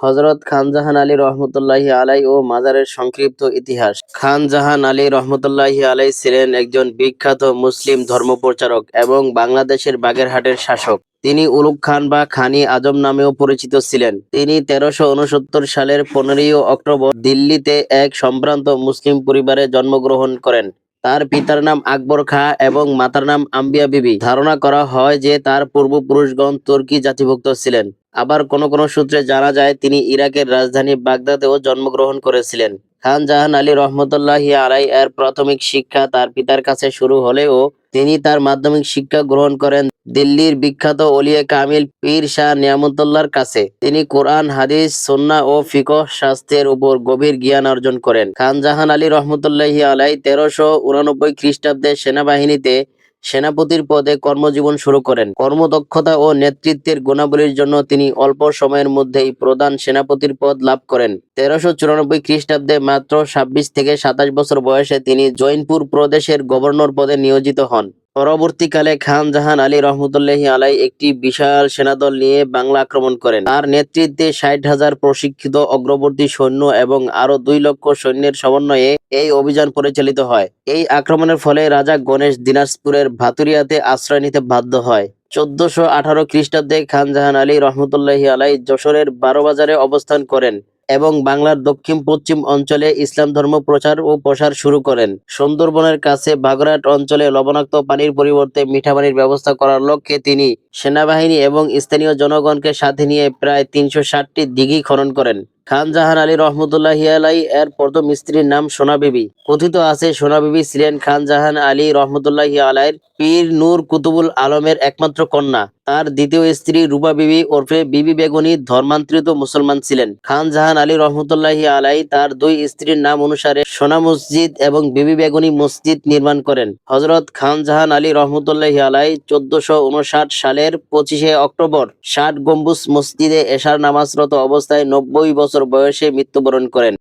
হজরত খানজাহান আলী রহমতুল্লাহি আলাই ও মাজারের সংক্ষিপ্ত ইতিহাস। খানজাহান আলী রহমতুল্লাহি আলাই ছিলেন একজন বিখ্যাত মুসলিম ধর্মপ্রচারক এবং বাংলাদেশের বাগেরহাটের শাসক। তিনি উলুক খান বা খানি আজম নামেও পরিচিত ছিলেন। তিনি তেরোশো উনসত্তর সালের পনেরোই অক্টোবর দিল্লিতে এক সম্ভ্রান্ত মুসলিম পরিবারে জন্মগ্রহণ করেন। তার পিতার নাম আকবর খা এবং মাতার নাম আম্বিয়া বিবি। ধারণা করা হয় যে তার পূর্বপুরুষগণ তুর্কি জাতিভুক্ত ছিলেন। আবার কোন কোন সূত্রে জানা যায়, তিনি ইরাকের রাজধানী বাগদাদেও জন্মগ্রহণ করেছিলেন। খান জাহান আলী রহমতুল্লাহ আলাই এর প্রাথমিক শিক্ষা তার পিতার কাছে শুরু হলেও তিনি তার মাধ্যমিক শিক্ষা গ্রহণ করেন দিল্লির বিখ্যাত অলিয়ে কামিল পীর শাহ নিয়ামতুল্লাহর কাছে। তিনি কোরআন, হাদিস সন্না ও ফিকহ শাস্ত্রের উপর গভীর জ্ঞান অর্জন করেন। খান জাহান আলী রহমতুল্লাহি আলাই তেরোশো উনানব্বই খ্রিস্টাব্দে সেনাবাহিনীতে সেনাপতির পদে কর্মজীবন শুরু করেন। কর্মদক্ষতা ও নেতৃত্বের গুণাবলীর জন্য তিনি অল্প সময়ের মধ্যেই প্রধান সেনাপতির পদ লাভ করেন। তেরোশো চুরানব্বই খ্রিস্টাব্দে মাত্র ছাব্বিশ থেকে সাতাশ বছর বয়সে তিনি জৈনপুর প্রদেশের গভর্নর পদে নিয়োজিত হন। পরবর্তীকালে খান জাহান আলী রহমতুল্লাহি আলাই একটি বিশাল সেনাদল নিয়ে বাংলা আক্রমণ করেন। তার নেতৃত্বে ষাট হাজার প্রশিক্ষিত অগ্রবর্তী সৈন্য এবং আরও দুই লক্ষ সৈন্যের সমন্বয়ে এই অভিযান পরিচালিত হয়। এই আক্রমণের ফলে রাজা গণেশ দিনাজপুরের ভাতুরিয়াতে আশ্রয় নিতে বাধ্য হয়। চোদ্দশো আঠারো খ্রিস্টাব্দে খান জাহান আলী রহমতুল্লাহি আলাই যশোরের বারো বাজারে অবস্থান করেন। এবং বাংলার দক্ষিণ পশ্চিম অঞ্চলে ইসলাম ধর্ম প্রচার ও প্রসার শুরু করেন। সুন্দরবনের কাছে বাগরাট অঞ্চলে লবণাক্ত পানির পরিবর্তে মিঠা পানির ব্যবস্থা করার লক্ষ্যে তিনি সেনাবাহিনী এবং স্থানীয় জনগণকে সাথে নিয়ে প্রায় তিনশো ষাটটি দিঘি খনন করেন। খান জাহান আলী রহমতুল্লাহ আলাই এর প্রথম স্ত্রীর নাম সোনা বিবি। কথিত আছে, সোনা বিবি ছিলেন খান জাহান আলী রহমতুল্লাহ আলাইয়ের পীর নূর কুতুবুল আলমের একমাত্র কন্যা। তার দ্বিতীয় স্ত্রী রূপা বিবি ওরফে বিবি বেগুনি ধর্মান্তরিত মুসলমান ছিলেন। খান জাহান আলী রহমতুল্লাহ আলাই তার দুই স্ত্রীর নাম অনুসারে সোনা মসজিদ এবং বিবি বেগুনি মসজিদ নির্মাণ করেন। হজরত খান জাহান আলী রহমতুল্লাহ আলাই চোদ্দশো উনষাট সালের পঁচিশে অক্টোবর ষাট গম্বুজ মসজিদে এশার নামাজরত অবস্থায় নব্বই বছর বয়সে মৃত্যুবরণ করেন।